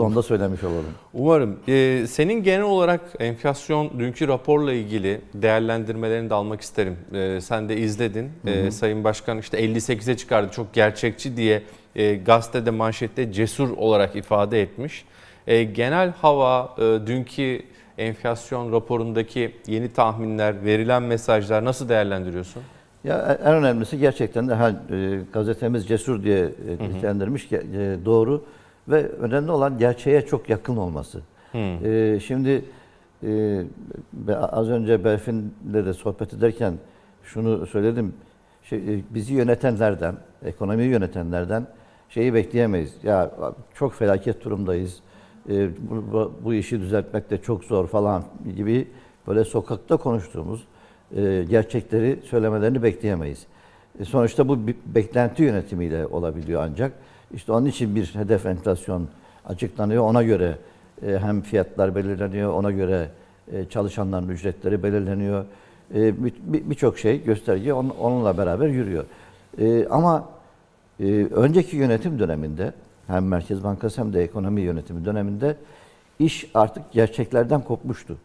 Onu da söylemiş olalım. Umarım. Ee, senin genel olarak enflasyon dünkü raporla ilgili değerlendirmelerini de almak isterim. Ee, sen de izledin. Ee, Sayın Başkan işte 58'e çıkardı çok gerçekçi diye e, gazetede manşette cesur olarak ifade etmiş. Ee, genel hava e, dünkü enflasyon raporundaki yeni tahminler, verilen mesajlar nasıl değerlendiriyorsun? Ya en önemlisi gerçekten de ha, e, gazetemiz cesur diye e, nitelendirmiş ki e, doğru ve önemli olan gerçeğe çok yakın olması. E, şimdi e, az önce Berfin'le de sohbet ederken şunu söyledim. Şey, e, bizi yönetenlerden, ekonomiyi yönetenlerden şeyi bekleyemeyiz. Ya çok felaket durumdayız. E, bu, bu, işi düzeltmek de çok zor falan gibi böyle sokakta konuştuğumuz e, gerçekleri söylemelerini bekleyemeyiz. E, sonuçta bu beklenti yönetimiyle olabiliyor ancak. İşte onun için bir hedef enflasyon açıklanıyor. Ona göre e, hem fiyatlar belirleniyor, ona göre e, çalışanların ücretleri belirleniyor. E, bir- bir- Birçok şey gösterge on- onunla beraber yürüyor. E, Ama e, önceki yönetim döneminde hem Merkez Bankası hem de ekonomi yönetimi döneminde iş artık gerçeklerden kopmuştu.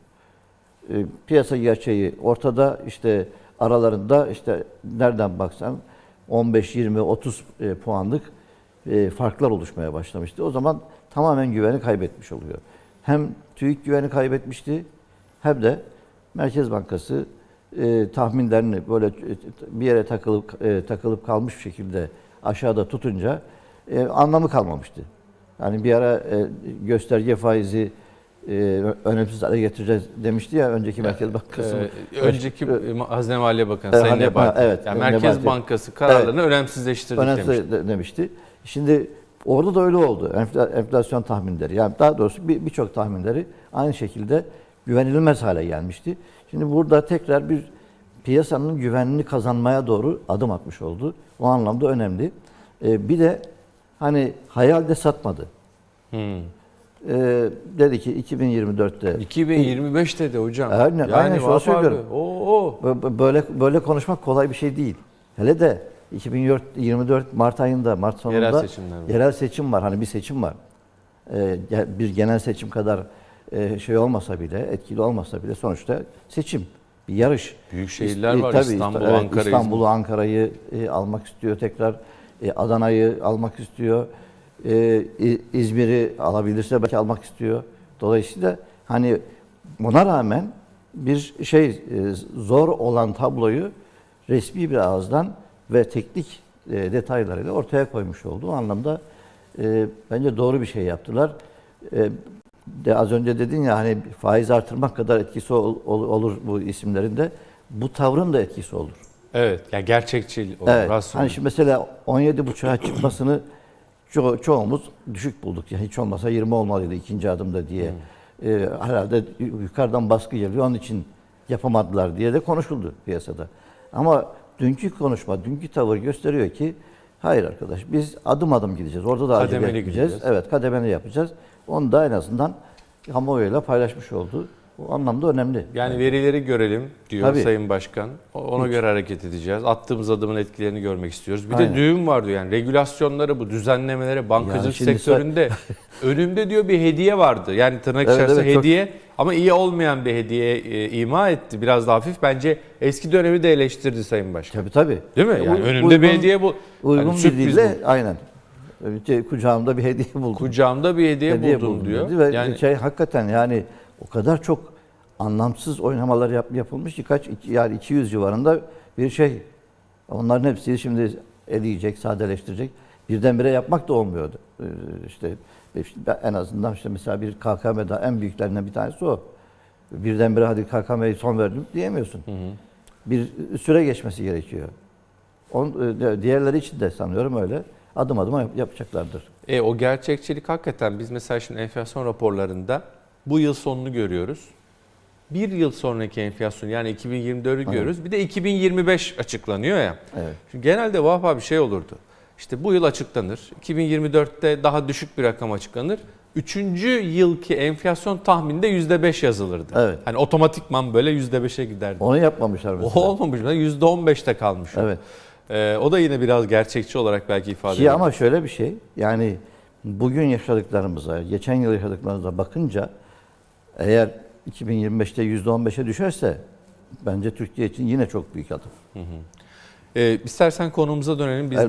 E, piyasa gerçeği ortada işte aralarında işte nereden baksan 15, 20, 30 e, puanlık e, farklar oluşmaya başlamıştı. O zaman tamamen güveni kaybetmiş oluyor. Hem TÜİK güveni kaybetmişti hem de Merkez Bankası e, tahminlerini böyle e, bir yere takılıp e, takılıp kalmış şekilde aşağıda tutunca e, anlamı kalmamıştı. Yani bir ara e, gösterge faizi e, önemsiz hale getireceğiz demişti ya önceki Merkez Bankası. Ee, önceki Ö- Hazine Maliye Bakanı E, Sayın Nebati. evet, yani Nebati. Merkez Bankası kararlarını önemsizleştirdik önemsiz demişti. de- demişti. Şimdi orada da öyle oldu. Enfla- enflasyon tahminleri. Yani daha doğrusu bir- birçok tahminleri aynı şekilde güvenilmez hale gelmişti. Şimdi burada tekrar bir piyasanın güvenini kazanmaya doğru adım atmış oldu. O anlamda önemli. E, bir de hani hayalde satmadı. Hmm. E, dedi ki 2024'te 2025 dedi hocam. Aynen, yani aynen şunu söylüyorum. Oo. Bö- Böyle böyle konuşmak kolay bir şey değil. Hele de 2024 Mart ayında, Mart sonunda Yerel seçimler var. yerel seçim var. Hani bir seçim var. Ee, bir genel seçim kadar e, şey olmasa bile, etkili olmasa bile sonuçta seçim, bir yarış. Büyük şehirler İst- var. tabii, İstanbul, evet, Ankara, İstanbul'u, Ankara'yı e, almak istiyor tekrar. E, Adana'yı almak istiyor. E, İzmir'i alabilirse belki almak istiyor. Dolayısıyla hani buna rağmen bir şey e, zor olan tabloyu resmi bir ağızdan ve teknik e, detaylarıyla ortaya koymuş oldu. O anlamda e, bence doğru bir şey yaptılar. E, de az önce dedin ya hani faiz artırmak kadar etkisi ol- ol- olur bu isimlerin de bu tavrın da etkisi olur. Evet. Yani gerçekçi olur. Evet. rasyonel. Hani şimdi mesela 17.5'a çıkmasını ço- çoğumuz düşük bulduk. Yani hiç olmasa 20 olmalıydı ikinci adımda diye. Ee, herhalde yukarıdan baskı geliyor. Onun için yapamadılar diye de konuşuldu piyasada. Ama dünkü konuşma, dünkü tavır gösteriyor ki hayır arkadaş biz adım adım gideceğiz. Orada da Kademeli etmeyeceğiz. gideceğiz. Evet kademeli yapacağız. Onu da en azından kamuoyuyla paylaşmış oldu. Bu anlamda önemli. Yani verileri görelim diyor Tabii. Sayın Başkan. O- Ona göre hareket edeceğiz. Attığımız adımın etkilerini görmek istiyoruz. Bir Aynen. de düğüm var diyor yani regülasyonları bu düzenlemeleri bankacılık Yani sektöründe önümde diyor bir hediye vardı. Yani tırnak Evet, içerisinde evet, çok- hediye ama iyi olmayan bir hediye e, ima etti. Biraz da hafif. Bence eski dönemi de eleştirdi Sayın Başkan. Tabii tabii. Değil mi? Yani önümde bir uygun- hediye bu. Uygun Yani bir dille aynen. Kucağımda bir hediye buldum. Kucağımda bir hediye, hediye buldum, buldum diyor. ve yani şey hakikaten yani o kadar çok anlamsız oynamalar yap, yapılmış ki kaç yani 200 civarında bir şey. Onların hepsini şimdi eleyecek, sadeleştirecek. Birdenbire yapmak da olmuyordu. Ee, işte işte en azından işte mesela bir KKM'da en büyüklerinden bir tanesi o. Birdenbire hadi KKM'yi son verdim diyemiyorsun. Bir süre geçmesi gerekiyor. On, e, diğerleri için de sanıyorum öyle. Adım adım yap- yapacaklardır. E, o gerçekçilik hakikaten biz mesela şimdi enflasyon raporlarında bu yıl sonunu görüyoruz. Bir yıl sonraki enflasyon yani 2024'ü görüyoruz. Bir de 2025 açıklanıyor ya. Evet. Şimdi genelde Vahap abi şey olurdu. İşte bu yıl açıklanır. 2024'te daha düşük bir rakam açıklanır. Üçüncü yılki enflasyon tahmininde %5 yazılırdı. Evet. Hani otomatikman böyle %5'e giderdi. Onu yapmamışlar O mesela. olmamış. %15'te kalmış. o. Evet. Ee, o da yine biraz gerçekçi olarak belki ifade ediyor. ama şöyle bir şey yani bugün yaşadıklarımıza, geçen yıl yaşadıklarımıza bakınca eğer 2025'te %15'e düşerse bence Türkiye için yine çok büyük adım. E, istersen konumuza dönelim. Biz.